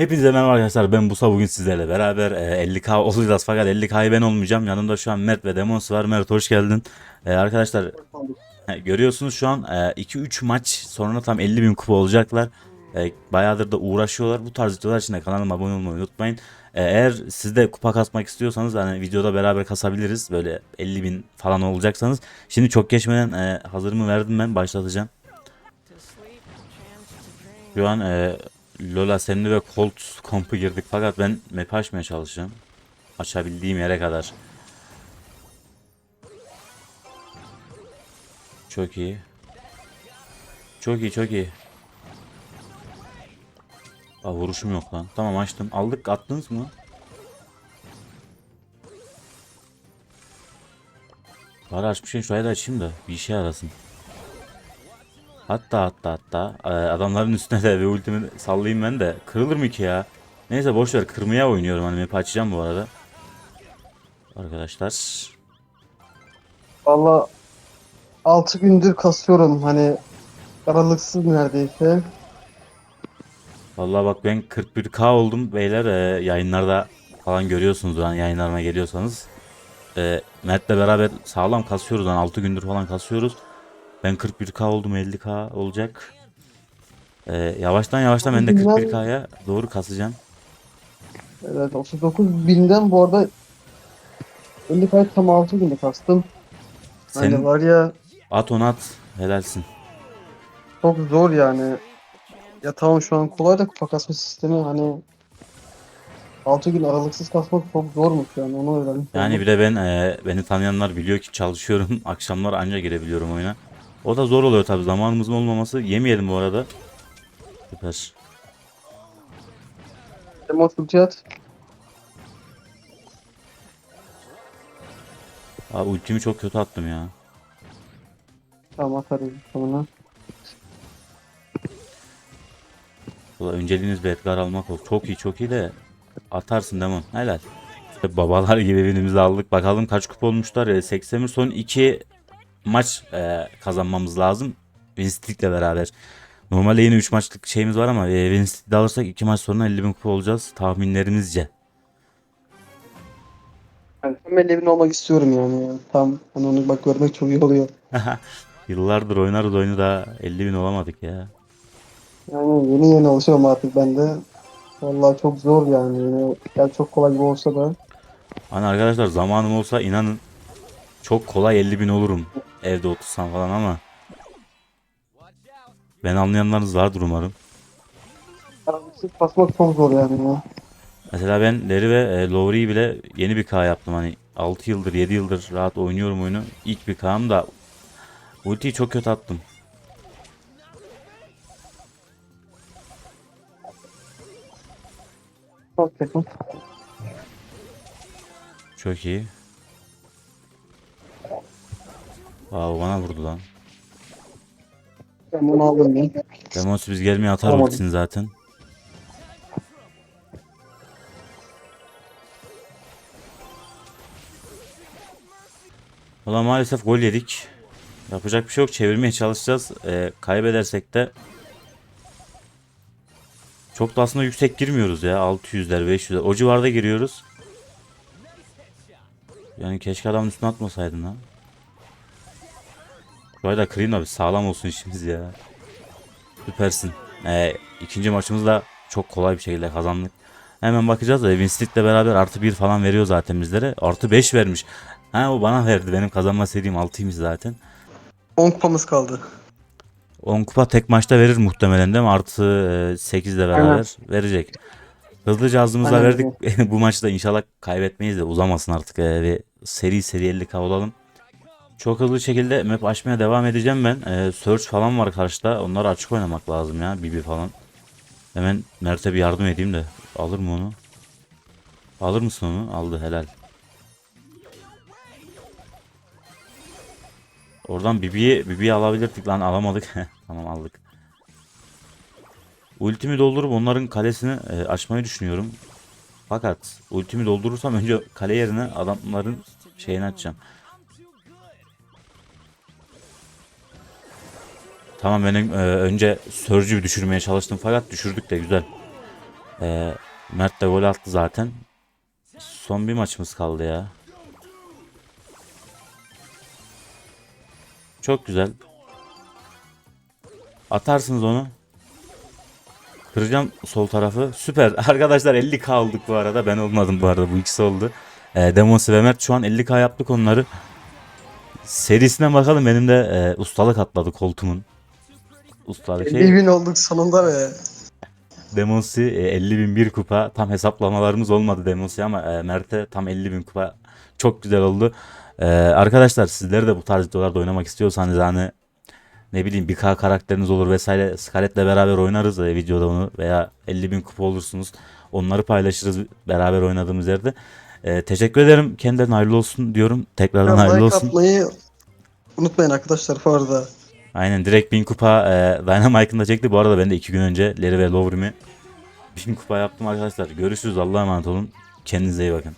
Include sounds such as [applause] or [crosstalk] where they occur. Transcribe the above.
Hepinize merhaba arkadaşlar ben Busa. Bugün sizlerle beraber e, 50k olacağız fakat 50k'yı ben olmayacağım. Yanımda şu an Mert ve Demons var. Mert hoş geldin. E, arkadaşlar e, görüyorsunuz şu an 2-3 maç sonra tam 50 bin kupa olacaklar. E, bayağıdır da uğraşıyorlar. Bu tarz videolar için de kanalıma abone olmayı unutmayın. E, eğer siz de kupa kasmak istiyorsanız hani videoda beraber kasabiliriz. Böyle 50 bin falan olacaksanız. Şimdi çok geçmeden e, hazırımı verdim ben. Başlatacağım. Şu an e, Lola Semli ve Colt kompu girdik fakat ben map açmaya çalışacağım. Açabildiğim yere kadar. Çok iyi. Çok iyi çok iyi. Aa, vuruşum yok lan. Tamam açtım. Aldık attınız mı? Bari açmışken şurayı da açayım da bir işe yarasın. Hatta hatta hatta e, adamların üstüne de bir ultimi sallayayım ben de. Kırılır mı ki ya? Neyse boş ver kırmaya oynuyorum hani map açacağım bu arada. Arkadaşlar. Valla 6 gündür kasıyorum hani aralıksız neredeyse. Vallahi bak ben 41k oldum beyler e, yayınlarda falan görüyorsunuz hani yayınlarıma geliyorsanız. E, Mert'le beraber sağlam kasıyoruz hani 6 gündür falan kasıyoruz. Ben 41k oldum 50k olacak. E, yavaştan yavaştan ben de 41k'ya doğru kasacağım. Evet 39 binden bu arada 50 kayıt tam 6 günde kastım. Hani Senin var ya at on at helalsin. çok zor yani. Ya tamam şu an kolay da kupa kasma sistemi hani 6 gün aralıksız kasmak çok zormuş yani onu öğrendim. Yani bir de ben e, beni tanıyanlar biliyor ki çalışıyorum. [laughs] Akşamlar anca girebiliyorum oyuna. O da zor oluyor tabi zamanımızın olmaması. Yemeyelim bu arada. Süper. Demo ulti at. Abi ultimi çok kötü attım ya. Tamam atarız sonra. Valla önceliğiniz bir Edgar almak olsun. Çok iyi çok iyi de atarsın Demon. Helal. Babalar gibi birimizi aldık. Bakalım kaç kupa olmuşlar. E, 81 son 2 maç e, kazanmamız lazım. Winstick'le beraber. Normalde yine 3 maçlık şeyimiz var ama e, Winstick'de alırsak 2 maç sonra 50 bin kupa olacağız. Tahminlerimizce. Yani tam elevin olmak istiyorum yani ya. Tam hani onu bak görmek çok iyi oluyor. [laughs] Yıllardır oynarız oyunu da 50 bin olamadık ya. Yani yeni yeni alışıyorum artık ben de. Vallahi çok zor yani. Yani çok kolay gibi olsa da. Hani arkadaşlar zamanım olsa inanın çok kolay 50 bin olurum. Evde otursam falan ama. Ben anlayanlarınız vardır umarım. Aralıksız basmak çok zor yani ya. Mesela ben Larry ve e, Lowry'i bile yeni bir K yaptım. Hani 6 yıldır 7 yıldır rahat oynuyorum oyunu. İlk bir K'm da ultiyi çok kötü attım. Çok yakın. Wow bana vurdu lan. Ben bunu aldım ben. Demons biz gelmeye atar Tamam. ultisini zaten. Valla maalesef gol yedik. Yapacak bir şey yok. Çevirmeye çalışacağız. Ee, kaybedersek de çok da aslında yüksek girmiyoruz ya. 600'ler 500'ler. O civarda giriyoruz. Yani keşke adamın üstüne atmasaydın ha. Şurayı da kırayım da bir sağlam olsun işimiz ya. Süpersin. Ee, ikinci maçımızı da çok kolay bir şekilde kazandık. Hemen bakacağız da Winstick'le beraber artı 1 falan veriyor zaten bizlere. Artı 5 vermiş. Ha o bana verdi. Benim kazanma serim 6'ymış zaten. 10 kupamız kaldı. 10 kupa tek maçta verir muhtemelen değil mi? Artı 8 de beraber Aynen. verecek. Hızlıca ağzımızla verdik. [laughs] Bu maçta inşallah kaybetmeyiz de uzamasın artık ee, ve seri seri 50k olalım. Çok hızlı şekilde map açmaya devam edeceğim ben. Ee, search falan var karşıda. Onları açık oynamak lazım ya. Bibi falan. Hemen Mert'e bir yardım edeyim de. Alır mı onu? Alır mısın onu? Aldı helal. Oradan Bibi'yi Bibi'yi alabilirdik lan alamadık. [laughs] tamam aldık. Ultimi doldurup onların kalesini e, açmayı düşünüyorum. Fakat ultimi doldurursam önce kale yerine adamların şeyini açacağım. Tamam benim e, önce Surge'ü düşürmeye çalıştım fakat düşürdük de güzel. Ee, Mert de gol attı zaten. Son bir maçımız kaldı ya. Çok güzel. Atarsınız onu. Kıracağım sol tarafı. Süper. [laughs] Arkadaşlar 50k aldık bu arada. Ben olmadım bu arada. Bu ikisi oldu. Ee, Demonsi ve Mert şu an 50k yaptık onları. Serisine bakalım. Benim de e, ustalık atladı koltuğumun. Ustalık 50 şey. bin olduk sonunda be. Demonsi e, 50 bin bir kupa. Tam hesaplamalarımız olmadı Demonsi ama e, Mert'e tam 50 bin kupa. Çok güzel oldu. E, arkadaşlar sizleri de bu tarz videolarda oynamak istiyorsanız hani ne bileyim bir K karakteriniz olur vesaire Scarlett'le beraber oynarız e, videoda onu veya 50 bin kupa olursunuz. Onları paylaşırız beraber oynadığımız yerde. E, teşekkür ederim. Kendilerine hayırlı olsun diyorum. Tekrardan hayırlı like olsun. unutmayın arkadaşlar bu arada. Aynen direkt 1000 kupa e, Dynamite'ın da çekti. Bu arada ben de 2 gün önce Leri ve Lowrim'i 1000 kupa yaptım arkadaşlar. Görüşürüz. Allah'a emanet olun. Kendinize iyi bakın.